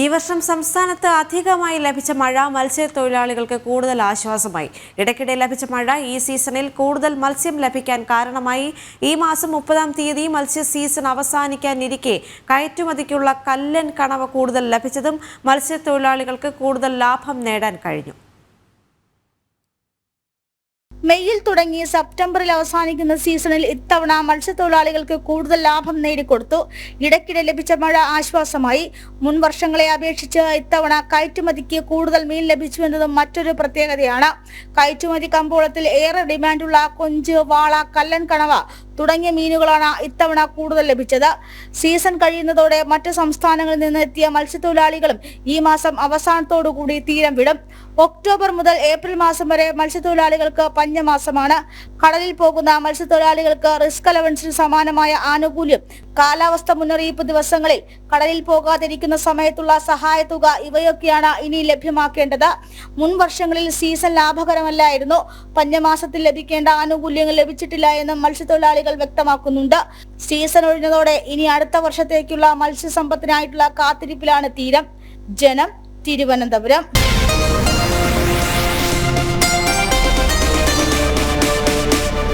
ഈ വർഷം സംസ്ഥാനത്ത് അധികമായി ലഭിച്ച മഴ മത്സ്യത്തൊഴിലാളികൾക്ക് കൂടുതൽ ആശ്വാസമായി. ഇടയ്ക്കിടെ ലഭിച്ച മഴ ഈ സീസണിൽ കൂടുതൽ മത്സ്യം ലഭിക്കാൻ കാരണമായി. ഈ മാസം മുപ്പതാം തീയതി മത്സ്യ സീസൺ അവസാനിക്കാനിരിക്കെ കയറ്റുമതിക്കുള്ള കല്ലൻ കണവ കൂടുതൽ ലഭിച്ചതും മത്സ്യത്തൊഴിലാളികൾക്ക് കൂടുതൽ ലാഭം നേടാൻ കഴിഞ്ഞു. മെയ്യിൽ തുടങ്ങി സെപ്റ്റംബറിൽ അവസാനിക്കുന്ന സീസണിൽ ഇത്തവണ മത്സ്യത്തൊഴിലാളികൾക്ക് കൂടുതൽ ലാഭം നേടിക്കൊടുത്തു. ഇടയ്ക്കിടെ ലഭിച്ച മഴ ആശ്വാസമായി. മുൻ വർഷങ്ങളെ അപേക്ഷിച്ച് ഇത്തവണ കയറ്റുമതിക്ക് കൂടുതൽ മീൻ ലഭിച്ചു എന്നതും മറ്റൊരു പ്രത്യേകതയാണ്. കയറ്റുമതി കമ്പോളത്തിൽ ഏറെ ഡിമാൻഡുള്ള കൊഞ്ച് വാള കല്ലൻ കണവ തുടങ്ങിയ മീനുകളാണ് ഇത്തവണ കൂടുതൽ ലഭിച്ചത്. സീസൺ കഴിയുന്നതോടെ മറ്റ് സംസ്ഥാനങ്ങളിൽ നിന്ന് എത്തിയ മത്സ്യത്തൊഴിലാളികളും ഈ മാസം അവസാനത്തോടുകൂടി തീരം വിടും. ഒക്ടോബർ മുതൽ ഏപ്രിൽ മാസം വരെ മത്സ്യത്തൊഴിലാളികൾക്ക് പഞ്ഞമാസമാണ്. കടലിൽ പോകുന്ന മത്സ്യത്തൊഴിലാളികൾക്ക് റിസ്ക് അലവൻസിന് സമാനമായ ആനുകൂല്യം കാലാവസ്ഥ മുന്നറിയിപ്പ് ദിവസങ്ങളിൽ കടലിൽ പോകാതിരിക്കുന്ന സമയത്തുള്ള സഹായ തുക ഇവയൊക്കെയാണ് ഇനി ലഭ്യമാക്കേണ്ടത്. മുൻ വർഷങ്ങളിൽ സീസൺ ലാഭകരമല്ലായിരുന്നു. പഞ്ഞമാസത്തിൽ ലഭിക്കേണ്ട ആനുകൂല്യങ്ങൾ ലഭിച്ചിട്ടില്ല എന്ന് മത്സ്യത്തൊഴിലാളികൾ വ്യക്തമാക്കുന്നുണ്ട്. സീസൺ ഒഴിഞ്ഞതോടെ ഇനി അടുത്ത വർഷത്തേക്കുള്ള മത്സ്യസമ്പത്തിനായിട്ടുള്ള കാത്തിരിപ്പിലാണ് തീരം. ജനം തിരുവനന്തപുരം.